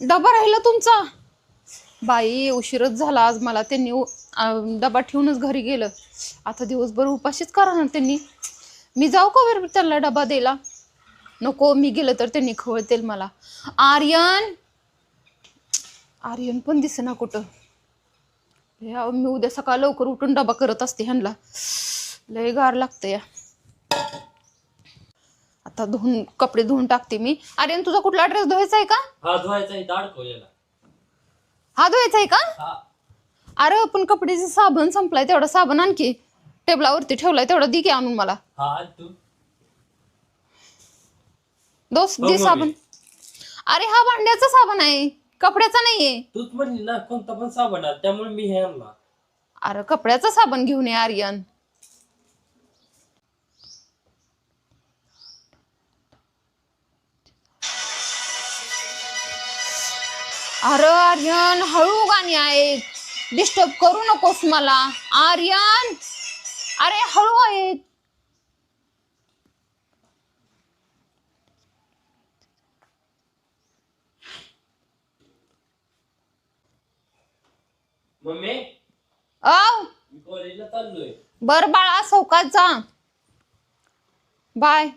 डबा राहिला तुमचा? बाई उशीरच झाला आज मला. त्यांनी उ- डबा ठेवूनच घरी गेलं. आता दिवसभर उपाशीच करा ना त्यांनी. मी जाऊ का बरं त्यांना डबा द्यायला? नको मी गेलं तर त्यांनी खवळतील मला. आर्यन! आर्यन पण दिसेना कुठं. मी उद्या सकाळ लवकर उठून डबा करत असते ह्यांना. लय गार लागतं या आता धुवून कपडे धुवून टाकते मी. आर्यन तुझा कुठला ड्रेस धुवायचा आहे का? हा धुवायचा आहे हा धुवायचा का? अरे पण कपड्याचे साबण संपलाय तेवढा साबण आणखी टेबलावरती ठेवलाय तेवढा दि की आणून मला. हा दोस दे साबण. अरे हा भांड्याचा साबण आहे कपड्याचा नाहीये. तूच म्हणली ना कोणता पण साबण आहे त्यामुळे मी हे आणला. अरे कपड्याचा साबण घेऊन ये आर्यन. अरे आर्यन हळू गाणी आहेत डिस्टर्ब करू नकोस मला. आर्यन! अरे हळू आहेत मम्मी? आव! मी कॉलेजला चाललोय. बर बाळा सौकात जा. बाय.